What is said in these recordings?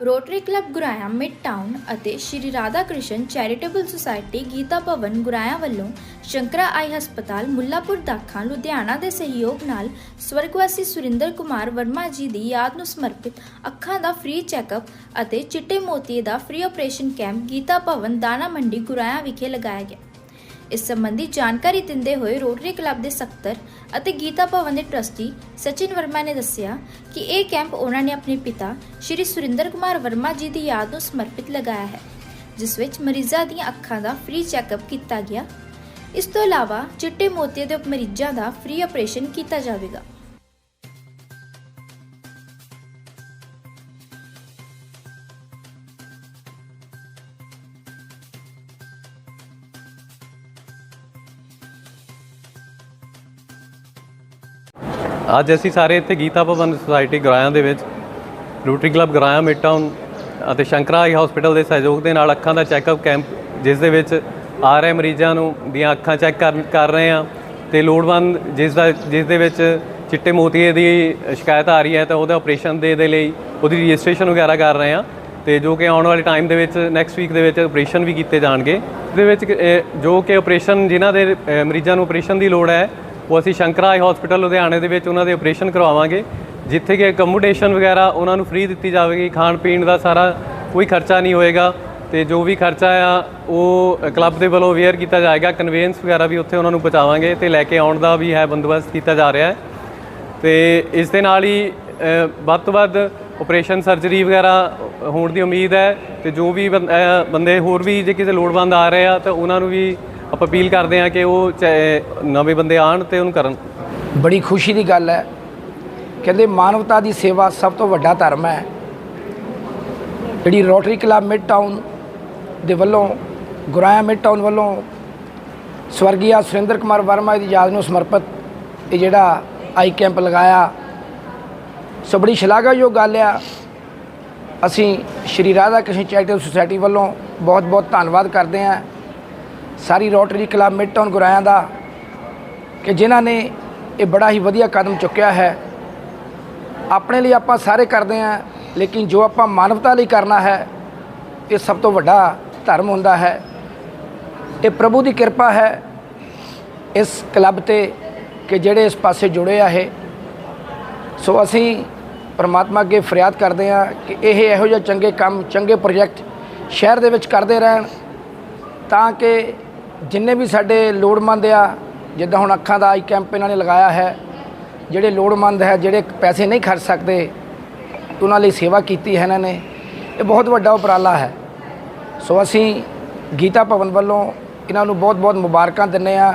Rotary Club Guraya mid town ਅਤੇ Shri Radha Krishna charitable society Gita Bhawan ਗੁਰਾਇਆ ਵੱਲੋਂ ਸ਼ੰਕਰਾ ਆਈ ਹਸਪਤਾਲ ਮੁੱਲਾਪੁਰ ਦਾਖਾਂ ਲੁਧਿਆਣਾ ਦੇ ਸਹਿਯੋਗ ਨਾਲ ਸਵਰਗਵਾਸੀ ਸੁਰਿੰਦਰ ਕੁਮਾਰ ਵਰਮਾ ਜੀ ਦੀ ਯਾਦ ਨੂੰ ਸਮਰਪਿਤ ਅੱਖਾਂ ਦਾ ਫ੍ਰੀ ਚੈੱਕਅਪ ਅਤੇ ਚਿੱਟੇ ਮੋਤੀਏ ਦਾ free operation camp Gita Bhawan Dana Mandi Guraya ਵਿਖੇ ਲਗਾਇਆ ਗਿਆ। ਇਸ ਸੰਬੰਧੀ ਜਾਣਕਾਰੀ ਦਿੰਦੇ ਹੋਏ ਰੋਟਰੀ ਕਲੱਬ ਦੇ ਸਕੱਤਰ ਅਤੇ ਗੀਤਾ ਭਵਨ ਦੇ ਟਰਸਟੀ ਸਚਿਨ ਵਰਮਾ ਨੇ ਦੱਸਿਆ ਕਿ ਇਹ ਕੈਂਪ ਉਹਨਾਂ ਨੇ ਆਪਣੇ ਪਿਤਾ ਸ਼੍ਰੀ ਸੁਰਿੰਦਰ ਕੁਮਾਰ ਵਰਮਾ ਜੀ ਦੀ ਯਾਦ ਨੂੰ ਸਮਰਪਿਤ ਲਗਾਇਆ ਹੈ, ਜਿਸ ਵਿੱਚ ਮਰੀਜ਼ਾਂ ਦੀਆਂ ਅੱਖਾਂ ਦਾ ਫ੍ਰੀ ਚੈੱਕਅਪ ਕੀਤਾ ਗਿਆ। ਇਸ ਤੋਂ ਇਲਾਵਾ ਚਿੱਟੇ ਮੋਤੀਏ ਦੇ ਮਰੀਜ਼ਾਂ ਦਾ ਫ੍ਰੀ ਆਪਰੇਸ਼ਨ ਕੀਤਾ ਜਾਵੇਗਾ। ਅੱਜ ਅਸੀਂ ਸਾਰੇ ਇੱਥੇ ਗੀਤਾ ਭਵਨ ਸੁਸਾਇਟੀ ਗਰਾਇਆ ਦੇ ਵਿੱਚ ਰੋਟਰੀ ਕਲੱਬ ਗਰਾਇਆ ਮਿਡਟਾਊਨ ਅਤੇ ਸ਼ੰਕਰਾ ਆਈ ਹਸਪੀਟਲ ਦੇ ਸਹਿਯੋਗ ਦੇ ਨਾਲ ਅੱਖਾਂ ਦਾ ਚੈੱਕਅਪ ਕੈਂਪ ਜਿਸ ਦੇ ਵਿੱਚ ਆ ਰਹੇ ਮਰੀਜ਼ਾਂ ਨੂੰ ਦੀਆਂ ਅੱਖਾਂ ਚੈੱਕ ਕਰ ਕਰ ਰਹੇ ਹਾਂ ਤੇ ਲੋੜਵੰਦ ਜਿਸ ਦਾ, ਜਿਸ ਦੇ ਵਿੱਚ ਚਿੱਟੇ ਮੋਤੀਏ ਦੀ ਸ਼ਿਕਾਇਤ ਆ ਰਹੀ ਹੈ ਤਾਂ ਉਹਦਾ ਆਪਰੇਸ਼ਨ ਦੇ ਦੇ ਲਈ ਉਹਦੀ ਰਜਿਸਟ੍ਰੇਸ਼ਨ ਵਗੈਰਾ ਕਰ ਰਹੇ ਹਾਂ ਤੇ ਜੋ ਕਿ ਆਉਣ ਵਾਲੇ ਟਾਈਮ ਦੇ ਵਿੱਚ ਨੈਕਸਟ ਵੀਕ ਦੇ ਵਿੱਚ ਆਪਰੇਸ਼ਨ ਵੀ ਕੀਤੇ ਜਾਣਗੇ। ਇਹਦੇ ਵਿੱਚ ਜੋ ਕਿ ਆਪਰੇਸ਼ਨ ਜਿਨ੍ਹਾਂ ਦੇ ਮਰੀਜ਼ਾਂ ਨੂੰ ਆਪਰੇਸ਼ਨ ਦੀ ਲੋੜ ਹੈ ਉਹ ਅਸੀਂ ਸ਼ੰਕਰਾ ਆਈ ਹਸਪੀਟਲ ਲੁਧਿਆਣੇ ਦੇ ਵਿੱਚ ਉਹਨਾਂ ਦੇ ਆਪਰੇਸ਼ਨ ਕਰਵਾਵਾਂਗੇ। ਜਿੱਥੇ ਕਿ ਅਕਮੋਡੇਸ਼ਨ ਵਗੈਰਾ ਉਹਨਾਂ ਨੂੰ ਫ੍ਰੀ ਦਿੱਤੀ ਜਾਵੇਗੀ, ਖਾਣ ਪੀਣ ਦਾ ਸਾਰਾ ਕੋਈ ਖਰਚਾ ਨਹੀਂ ਹੋਏਗਾ ਤੇ ਜੋ ਵੀ ਖਰਚਾ ਆ, ਉਹ ਕਲੱਬ ਦੇ ਵੱਲੋਂ ਵੇਅਰ ਕੀਤਾ ਜਾਏਗਾ। ਕਨਵੇਨਸ ਵਗੈਰਾ ਵੀ ਉੱਥੇ ਉਹਨਾਂ ਨੂੰ ਪਹੁੰਚਾਵਾਂਗੇ ਤੇ ਲੈ ਕੇ ਆਉਣ ਦਾ ਵੀ ਹੈ ਬੰਦੋਬਸਤ ਕੀਤਾ ਜਾ ਰਿਹਾ ਹੈ। ਤੇ ਇਸ ਦੇ ਨਾਲ ਹੀ ਵੱਧ ਤੋਂ ਵੱਧ ਆਪਰੇਸ਼ਨ ਸਰਜਰੀ ਵਗੈਰਾ ਹੋਣ ਦੀ ਉਮੀਦ ਹੈ ਤੇ ਜੋ ਵੀ ਬੰ- ਬੰਦੇ ਹੋਰ ਵੀ ਜੇ ਕਿਸੇ ਲੋੜਵੰਦ ਆ ਰਹੇ ਆ ਤਾਂ ਉਹਨਾਂ ਨੂੰ ਵੀ ਆਪਾਂ ਅਪੀਲ ਕਰਦੇ ਹਾਂ ਕਿ ਉਹ ਚਾਹੇ ਨਵੇਂ ਬੰਦੇ ਆਣ ਤੇ ਉਹਨੂੰ ਕਰਨ। ਬੜੀ ਖੁਸ਼ੀ ਦੀ ਗੱਲ ਹੈ। ਕਹਿੰਦੇ ਮਾਨਵਤਾ ਦੀ ਸੇਵਾ ਸਭ ਤੋਂ ਵੱਡਾ ਧਰਮ ਹੈ। ਜਿਹੜੀ ਰੋਟਰੀ ਕਲੱਬ ਮਿਡ ਟਾਊਨ ਦੇ ਵੱਲੋਂ, ਗੁਰਾਇਆ ਮਿਡ ਟਾਊਨ ਵੱਲੋਂ ਸਵਰਗੀਆ ਸੁਰਿੰਦਰ ਕੁਮਾਰ ਵਰਮਾ ਦੀ ਯਾਦ ਨੂੰ ਸਮਰਪਿਤ ਇਹ ਜਿਹੜਾ ਆਈ ਕੈਂਪ ਲਗਾਇਆ। ਸੋ ਬੜੀ ਸ਼ਲਾਘਾਯੋਗ ਗੱਲ ਆ। ਅਸੀਂ ਸ਼੍ਰੀ ਰਾਧਾ ਕ੍ਰਿਸ਼ਨ ਚੈਰੀਟੇਬਲ ਸੁਸਾਇਟੀ ਵੱਲੋਂ ਬਹੁਤ ਬਹੁਤ ਧੰਨਵਾਦ ਕਰਦੇ ਹਾਂ। ਸਾਰੀ ਰੋਟਰੀ ਕਲੱਬ ਮਿਡ ਟਾਊਨ ਗੁਰਾਇਆਂ ਦਾ ਕਿ ਜਿਨ੍ਹਾਂ ਨੇ ਇਹ ਬੜਾ ਹੀ ਵਧੀਆ ਕਦਮ ਚੁੱਕਿਆ ਹੈ। ਆਪਣੇ ਲਈ ਆਪਾਂ ਸਾਰੇ ਕਰਦੇ ਹਾਂ, ਲੇਕਿਨ ਜੋ ਆਪਾਂ ਮਾਨਵਤਾ ਲਈ ਕਰਨਾ ਹੈ, ਇਹ ਸਭ ਤੋਂ ਵੱਡਾ ਧਰਮ ਹੁੰਦਾ ਹੈ। ਇਹ ਪ੍ਰਭੂ ਦੀ ਕਿਰਪਾ ਹੈ ਇਸ ਕਲੱਬ ਤੇ ਕਿ ਜਿਹੜੇ ਇਸ ਪਾਸੇ ਜੁੜੇ ਆ ਇਹ। ਸੋ ਅਸੀਂ ਪਰਮਾਤਮਾ ਅੱਗੇ ਫਰਿਆਦ ਕਰਦੇ ਹਾਂ ਕਿ ਇਹ ਇਹੋ ਜਿਹੇ ਚੰਗੇ ਕੰਮ, ਚੰਗੇ ਪ੍ਰੋਜੈਕਟ ਸ਼ਹਿਰ ਦੇ ਵਿੱਚ ਕਰਦੇ ਰਹਿਣ ਤਾਂ ਕਿ ਜਿੰਨੇ ਵੀ ਸਾਡੇ ਲੋੜਮੰਦ ਆ, ਜਿੱਦਾਂ ਹੁਣ ਅੱਖਾਂ ਦਾ ਆਈ ਕੈਂਪ ਇਹਨਾਂ ਨੇ ਲਗਾਇਆ ਹੈ, ਜਿਹੜੇ ਲੋੜਮੰਦ ਹੈ, ਜਿਹੜੇ ਪੈਸੇ ਨਹੀਂ ਖਰਚ ਸਕਦੇ, ਉਹਨਾਂ ਲਈ ਸੇਵਾ ਕੀਤੀ ਹੈ ਇਹਨਾਂ ਨੇ। ਇਹ ਬਹੁਤ ਵੱਡਾ ਉਪਰਾਲਾ ਹੈ। ਸੋ ਅਸੀਂ ਗੀਤਾ ਭਵਨ ਵੱਲੋਂ ਇਹਨਾਂ ਨੂੰ ਬਹੁਤ-ਬਹੁਤ ਮੁਬਾਰਕਾਂ ਦਿੰਨੇ ਆ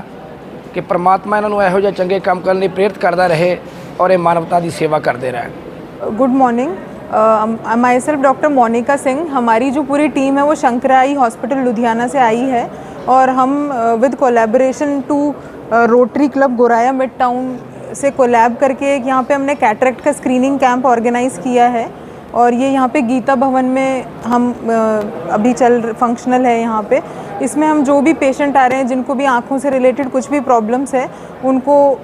ਕਿ ਪ੍ਰਮਾਤਮਾ ਇਹਨਾਂ ਨੂੰ ਇਹੋ ਜਿਹੇ ਚੰਗੇ ਕੰਮ ਕਰਨ ਲਈ ਪ੍ਰੇਰਿਤ ਕਰਦਾ ਰਹੇ ਔਰ ਇਹ ਮਾਨਵਤਾ ਦੀ ਸੇਵਾ ਕਰਦੇ ਰਹਿਣ। Good morning myself doctor Monika Singh, हमारी जो पूरी टीम है वो शंकराई हॉस्पिटल लुधियाना से आई है और हम with collaboration to Rotary Club Goraya Midtown से कोलैब करके एक यहाँ पे हमने कैटरेक्ट का स्क्रीनिंग कैंप ऑर्गेनाइज़ किया है और ये यहाँ पे गीता भवन में हम अभी चल फंक्शनल है यहाँ पे। इसमें हम जो भी पेशेंट आ रहे हैं, जिनको भी आँखों से रिलेटेड कुछ भी प्रॉब्लम्स है, उनको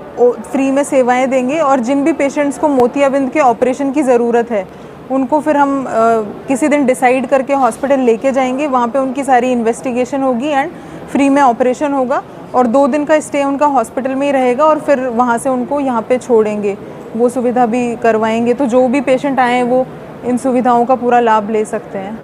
फ्री में सेवाएँ देंगे और जिन भी पेशेंट्स को मोतियाबिंद के ऑपरेशन की ज़रूरत है उनको फिर हम आ, किसी दिन डिसाइड करके हॉस्पिटल लेके जाएँगे वहाँ पे उनकी सारी इन्वेस्टिगेशन होगी एंड फ्री में ऑपरेशन होगा और दो दिन का स्टे उनका हॉस्पिटल में ही रहेगा और फिर वहाँ से उनको यहाँ पे छोड़ेंगे। वो सुविधा भी करवाएँगे तो जो भी पेशेंट आए हैं वो इन सुविधाओं का पूरा लाभ ले सकते हैं।